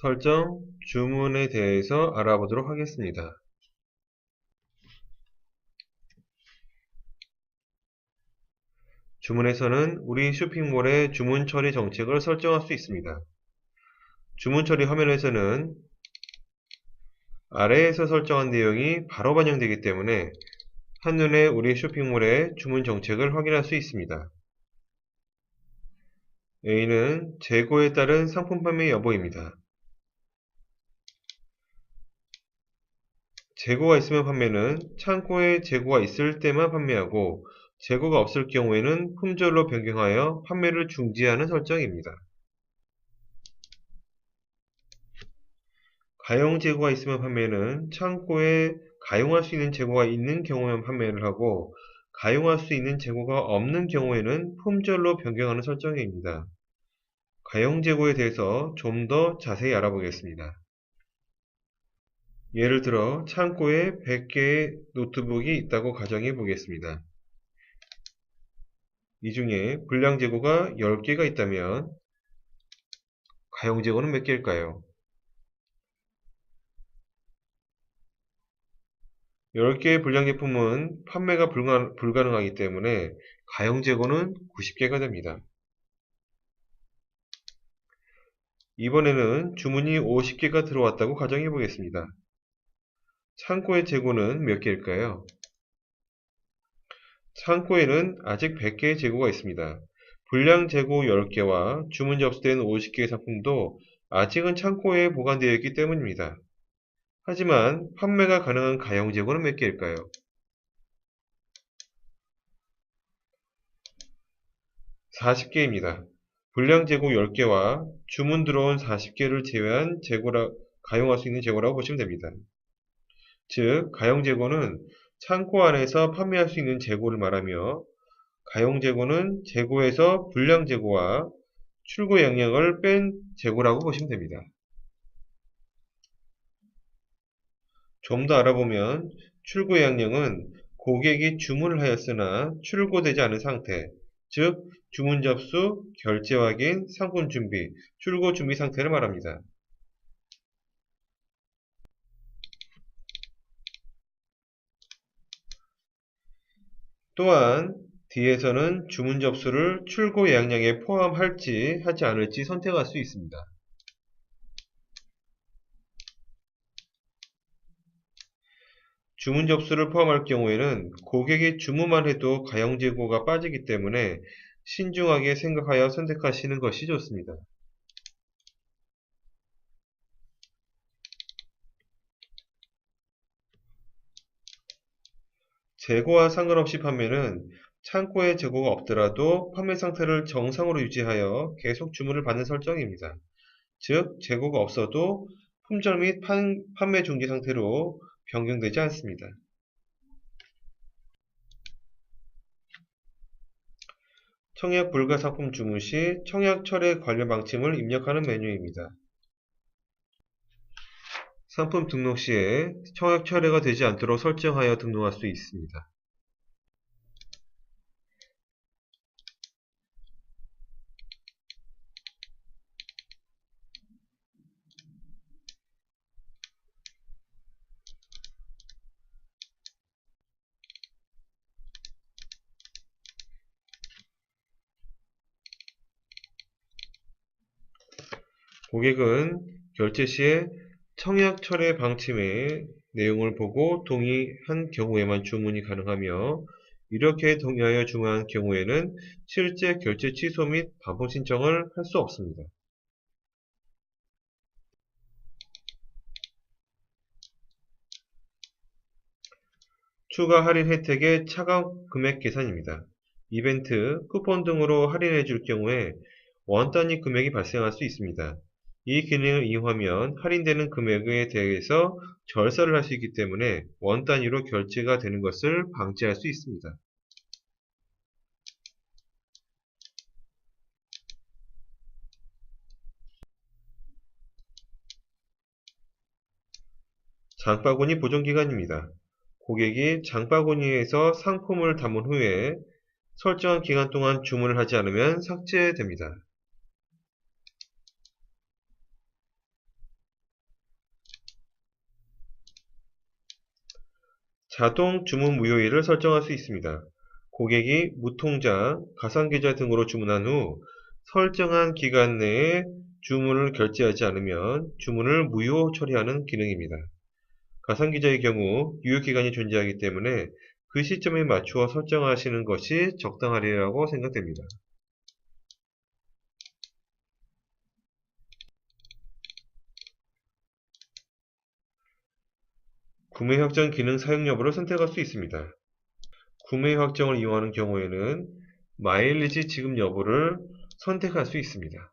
설정, 주문에 대해서 알아보도록 하겠습니다. 주문에서는 우리 쇼핑몰의 주문 처리 정책을 설정할 수 있습니다. 주문 처리 화면에서는 아래에서 설정한 내용이 바로 반영되기 때문에 한눈에 우리 쇼핑몰의 주문 정책을 확인할 수 있습니다. A는 재고에 따른 상품 판매 여부입니다. 재고가 있으면 판매는 창고에 재고가 있을 때만 판매하고 재고가 없을 경우에는 품절로 변경하여 판매를 중지하는 설정입니다. 가용 재고가 있으면 판매는 창고에 가용할 수 있는 재고가 있는 경우에만 판매를 하고 가용할 수 있는 재고가 없는 경우에는 품절로 변경하는 설정입니다. 가용 재고에 대해서 좀 더 자세히 알아보겠습니다. 예를 들어 창고에 100개의 노트북이 있다고 가정해 보겠습니다. 이 중에 불량 재고가 10개가 있다면 가용 재고는 몇 개일까요? 10개의 불량 제품은 판매가 불가, 불가능하기 때문에 가용 재고는 90개가 됩니다. 이번에는 주문이 50개가 들어왔다고 가정해 보겠습니다. 창고의 재고는 몇 개일까요? 창고에는 아직 100개의 재고가 있습니다. 불량 재고 10개와 주문 접수된 50개의 상품도 아직은 창고에 보관되어 있기 때문입니다. 하지만 판매가 가능한 가용 재고는 몇 개일까요? (40개입니다) 불량 재고 10개와 주문 들어온 40개를 제외한 재고라, 가용할 수 있는 재고라고 보시면 됩니다. 즉, 가용 재고는 창고 안에서 판매할 수 있는 재고를 말하며 가용 재고는 재고에서 불량 재고와 출고 양량을 뺀 재고라고 보시면 됩니다. 좀 더 알아보면 출고 양량은 고객이 주문을 하였으나 출고되지 않은 상태, 즉 주문 접수, 결제 확인, 상품 준비, 출고 준비 상태를 말합니다. 또한 뒤에서는 주문 접수를 출고 예약량에 포함할지 하지 않을지 선택할 수 있습니다. 주문 접수를 포함할 경우에는 고객이 주문만 해도 가용재고가 빠지기 때문에 신중하게 생각하여 선택하시는 것이 좋습니다. 재고와 상관없이 판매는 창고에 재고가 없더라도 판매 상태를 정상으로 유지하여 계속 주문을 받는 설정입니다. 즉, 재고가 없어도 품절 및 판, 판매 중지 상태로 변경되지 않습니다. 청약 불가 상품 주문 시 청약 철회 관련 방침을 입력하는 메뉴입니다. 상품 등록 시에 청약 철회가 되지 않도록 설정하여 등록할 수 있습니다. 고객은 결제 시에 청약 철회 방침의 내용을 보고 동의한 경우에만 주문이 가능하며 이렇게 동의하여 주문한 경우에는 실제 결제 취소 및 반복 신청을 할 수 없습니다. 추가 할인 혜택의 차감 금액 계산입니다. 이벤트, 쿠폰 등으로 할인해 줄 경우에 원 단위 금액이 발생할 수 있습니다. 이 기능을 이용하면 할인되는 금액에 대해서 절사를 할 수 있기 때문에 원 단위로 결제가 되는 것을 방지할 수 있습니다. 장바구니 보존기간입니다. 고객이 장바구니에서 상품을 담은 후에 설정한 기간 동안 주문을 하지 않으면 삭제됩니다. 자동 주문 무효일을 설정할 수 있습니다. 고객이 무통장, 가상계좌 등으로 주문한 후 설정한 기간 내에 주문을 결제하지 않으면 주문을 무효 처리하는 기능입니다. 가상계좌의 경우 유효기간이 존재하기 때문에 그 시점에 맞추어 설정하시는 것이 적당하리라고 생각됩니다. 구매 확정 기능 사용 여부를 선택할 수 있습니다. 구매 확정을 이용하는 경우에는 마일리지 지급 여부를 선택할 수 있습니다.